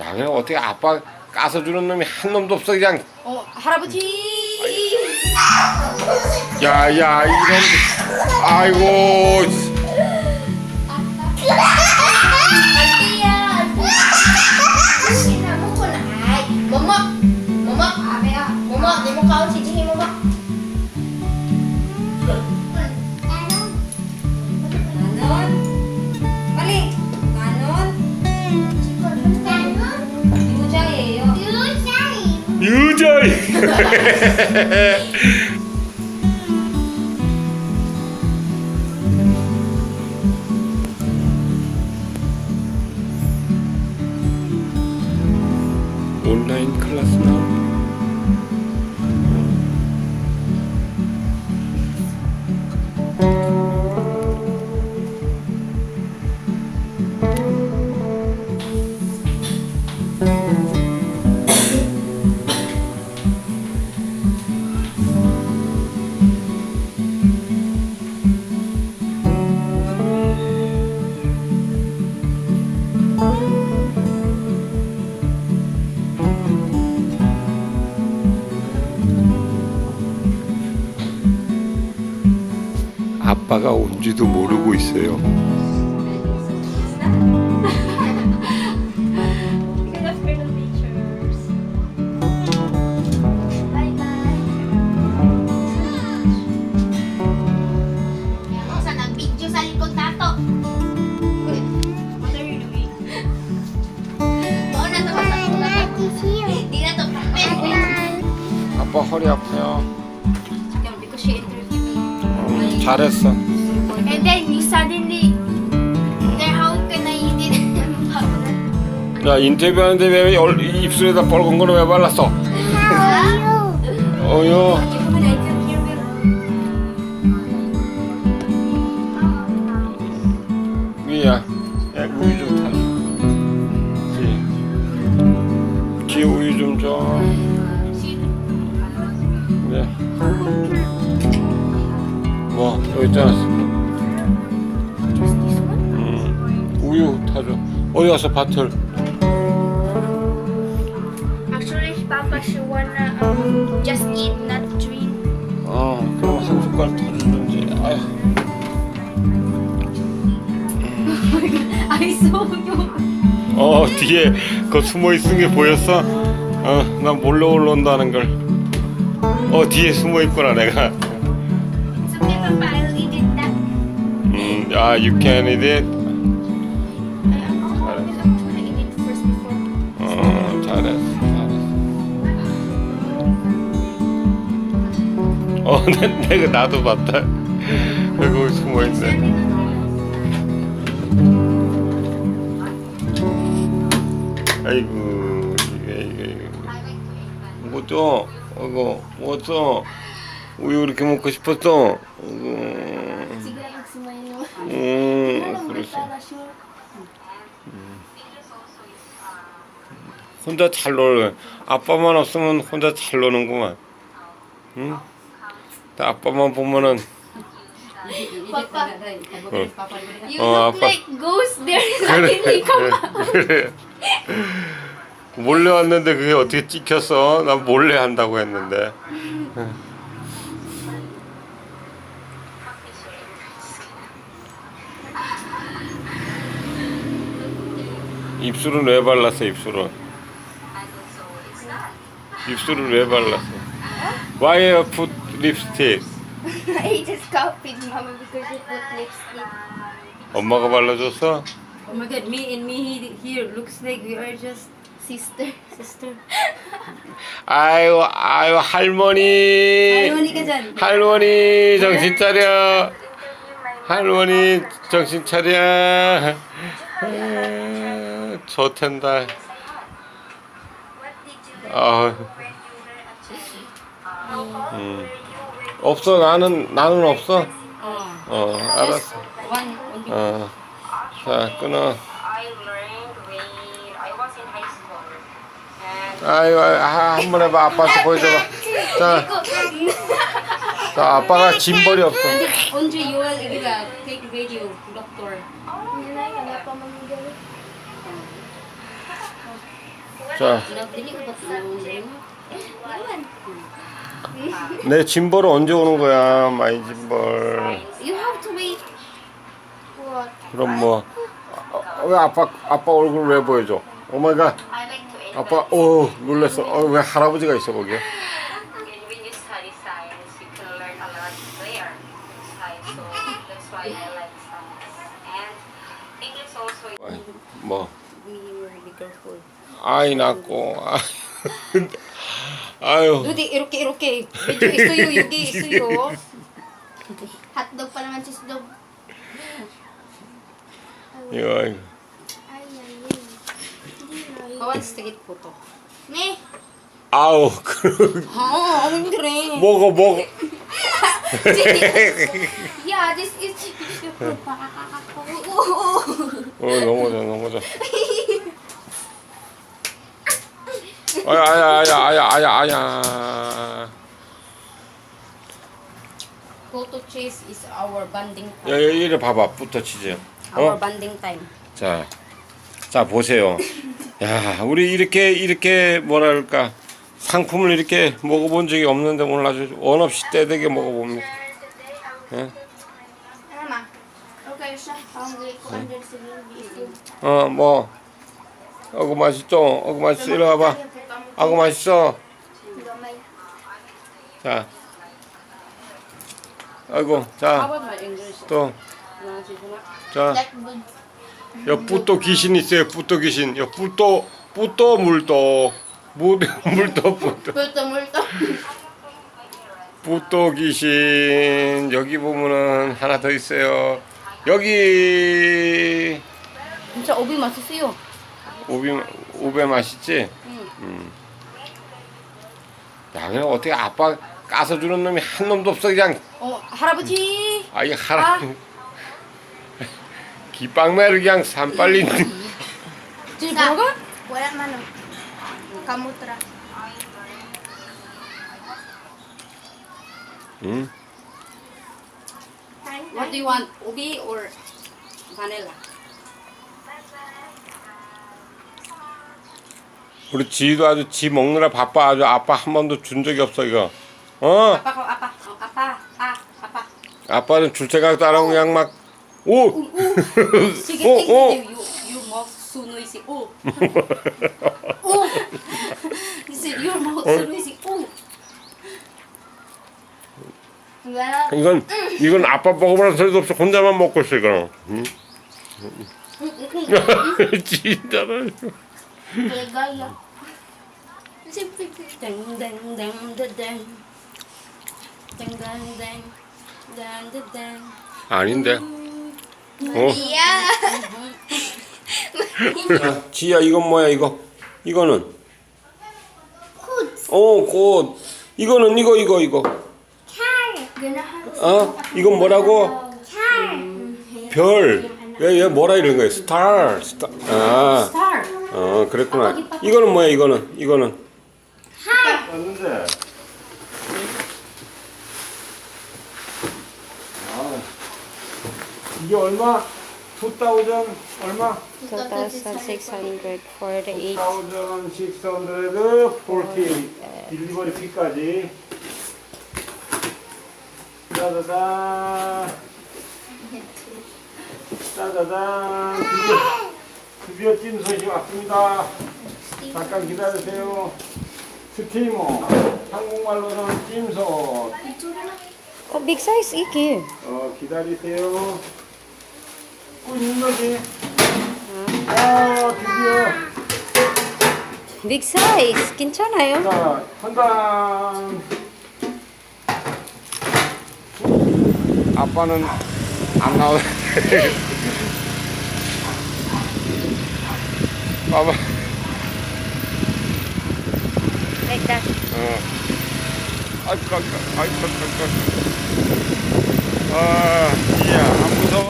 야 그냥 어떻게 아빠 까서 주는 놈이 한 놈도 없어 그냥 어 할아버지. 야야 이런 아이고 di mo kaon si Jihi mama. Ganon. 유자 아빠가 온지도 모르고 있어요. 아빠 허리 아파요. 잘했어. And then you suddenly, then how can I eat it? 야 인터뷰하는데 왜 얼- 입술에다 빨간 거는 왜 발랐어? 어여. 음, 우유 타줘. 어디 가서 밭을? Actually, Papa, she wanna um, just eat, not drink. 어, 그럼 한 숟갈 타주든지. 아휴. I saw you. 어 뒤에 그 숨어 있은 게 보였어? 어, 난 몰래 올라온다는 걸. 어 뒤에 숨어 있구나 내가. It's okay, Papa, I'll eat it that. 음, 아 you can eat it. 어 잘했어, 잘했어. 어, 내- 내가 나도 봤다. 거기 숨어 있네. 아이고 이게 이게 이게. 뭐죠? 이거 뭐죠? 우유 이렇게 먹고 싶었어? mo. 음, 그랬어. 혼자 잘 놀. 아빠만 없으면 혼자 잘 노는구만. 응? 나 아빠만 보면은 you 어, look 아빠. like ghost there. come out. 그래. 몰래 왔는데 그게 어떻게 찍혔어? 나 몰래 한다고 했는데. 입술은 왜 발랐어 입술은? 입술은 왜 발랐어? Why you put lipstick? I just copied Mama because she put lipstick. 엄마가 발라줬어? Oh my god, me and me he- here looks like we are just Sister. sister. 아유 아유 할머니 할머니 ka dyan. 할머니 정신 차려 할머니 정신 차려 아, 좋텐다 아, 음. 없어 나는 나는 없어 Oh. 어 알았어 One, one 어. 자 끊어 아유 아, 한번 해봐 아빠한테 보여줘봐 자, 자 아빠가 짐벌이 없어 Andre, you will give a take video, doctor. 자? 내 짐벌은 언제 오는 거야, 마이 짐벌. You have to wait. What? 그럼 뭐, 아, 왜 아빠, 아빠 얼굴 왜 보여줘? 오 마이갓. Like to invent. 아빠, 오, 놀랬어. 어, 왜 할아버지가 있어, 거기에? When you study science, you can learn a lot there. Science, so that's why I like science. And English also. 뭐, be, be careful. Ay, nako. Ayo. Dude, iruki, iruki. Medyo isuyo, yugi, isuyo. Hotdog pa naman, cheese dog. Yun. Ay, ay, ay. Kawan, stigit po to. Ne? Aw, krug. Oh, hungry. Boko, boko. yeah, this is... 어, 넘어져, 넘어져. 아야, 아야, 아야, 아야, 아야. Photo chase is our bonding 야, time. 야, 이래 봐봐, 붙어 치즈. Our 어? bonding time. 자, 자 보세요. 야, 우리 이렇게 이렇게 뭐랄까 상품을 이렇게 먹어본 적이 없는데 오늘 아주 원 없이 떼되게 먹어봅니다. 예? 어, 뭐, 어구 맛있죠? 어구 맛있어. 이리 와봐. 어구 맛있어. 자, 아이고, 자? 또? 자, 뿌또 귀신 있어요. 뿌또 귀신. 여 뿌또, 뿌또 물도, 무 물도 뿌또. Multo, multo. 뿌또 귀신 여기 보면은 하나 더 있어요. 여기 진짜 오비 맛있어요. 오비 오배 맛있지? 응. 음. 야 그냥 어떻게 아빠 까서 주는 놈이 한 놈도 없어 그냥 어, 할아버지. 아이 하라 기빵매를 그냥 산빨리 지금 뭐라고? Wala man oh. Kamutra. 응? What do you want? Obi or vanilla? 우리 지도 아주 지 먹느라 바빠 아주 아빠 한 번도 준 적이 없어 이거 어 아빠, 가, 아빠, 어, 아빠, 아, 아빠. 아빠는 줄 생각도 안 하고 그냥 막 오! Sige, 오! tingnan 오! niyo. You, you mouth sunoy si O. O. He said, your mouth sunoy si Wala. 이건 이건 아빠 먹어보라는 소리도 없어 혼자만 먹고 있어 이거 응? Dang, dang, dang. Dang, dang, dang. 아닌데 어? Yeah. 야, 지야 이건 뭐야 이거 이거는 Good. 어꽃 이거는 이거 이거 이거. 어 이건 뭐라고 Char. 별얘 얘 뭐라 이런 거야 스타 스타 아어 Star. 그랬구나 이거는 뭐야 이거는 이거는. 왔는데 이게 얼마? 2,000 얼마? 2,648. 2,640 딜리버리 피까지 짜자잔 짜자잔 드디어 드디어 찐 소식 왔습니다. 잠깐 기다리세요. 스티머 한국말로는 찜솥 Oh, big size, iki. 어 기다리세요. 있는 거지 아 드디어. Big size. 괜찮아요? 자, 한단 아빠는 안 나오. 봐봐. Like that. 어. 아이고, 아이고, 아이고, 아이고, 아이고. 아, 이야, 안 무서워.